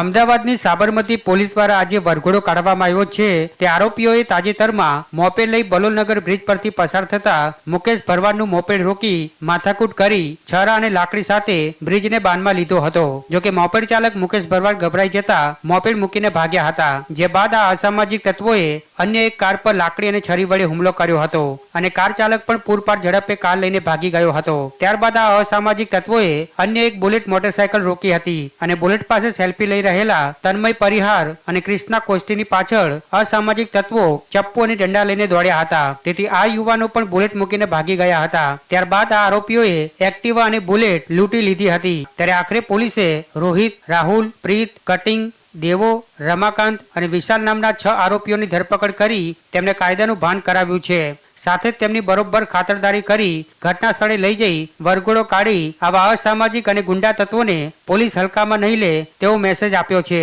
અમદાવાદની સાબરમતી પોલીસ દ્વારા આજે વરઘોડો કાઢવામાં આવ્યો છે. તે આરોપીઓએ તાજેતરમાં મોપેડ લઈ બલોલનગર બ્રિજ પરથી પસાર થતા મુકેશ ભરવાડનું મોપેડ રોકી માથાકૂટ કરી છરા અને લાકડી સાથે બ્રિજને બાનમાં લીધો હતો. જોકે મોપેડ ચાલક મુકેશ ભરવાડ ગભરાઈ જતા મોપેડ મૂકીને ભાગ્યા હતા. જે બાદ આ અસામાજિક તત્વોએ અન્ય એક કાર પર લાકડી અને છરી વડે હુમલો કર્યો હતો અને કાર ચાલક પણ પૂરપાટ ઝડપે કાર લઈને ભાગી ગયો હતો. ત્યારબાદ આ અસામાજિક તત્વોએ અન્ય એક બુલેટ મોટરસાયકલ રોકી હતી અને બુલેટ પાસે સેલ્ફી લઈ રહેલા તન્મય પરિહાર અને ક્રિષ્ના કોષ્ટીની પાછળ અસામાજિક તત્વો ચપ્પુ અને દંડા લઈને દોડ્યા હતા. તેથી આ યુવાનો પણ બુલેટ મૂકીને ભાગી ગયા હતા. ત્યારબાદ આ આરોપીઓએ એક્ટિવા અને બુલેટ લૂંટી લીધી હતી. ત્યારે આખરે પોલીસે રોહિત, રાહુલ, પ્રીત, કટિંગ, દેવો, રમાકાંત અને વિશાલ નામના છ આરોપીઓની ધરપકડ કરી તેમને કાયદાનું ભાન કરાવ્યું છે. સાથે જ તેમની બરોબર ખાતરદારી કરી ઘટના સ્થળે લઈ જઈ વરઘોડો કાઢી આવા અસામાજિક અને ગુંડા તત્વોને પોલીસ હલકામાં નહીં લે તેવો મેસેજ આપ્યો છે.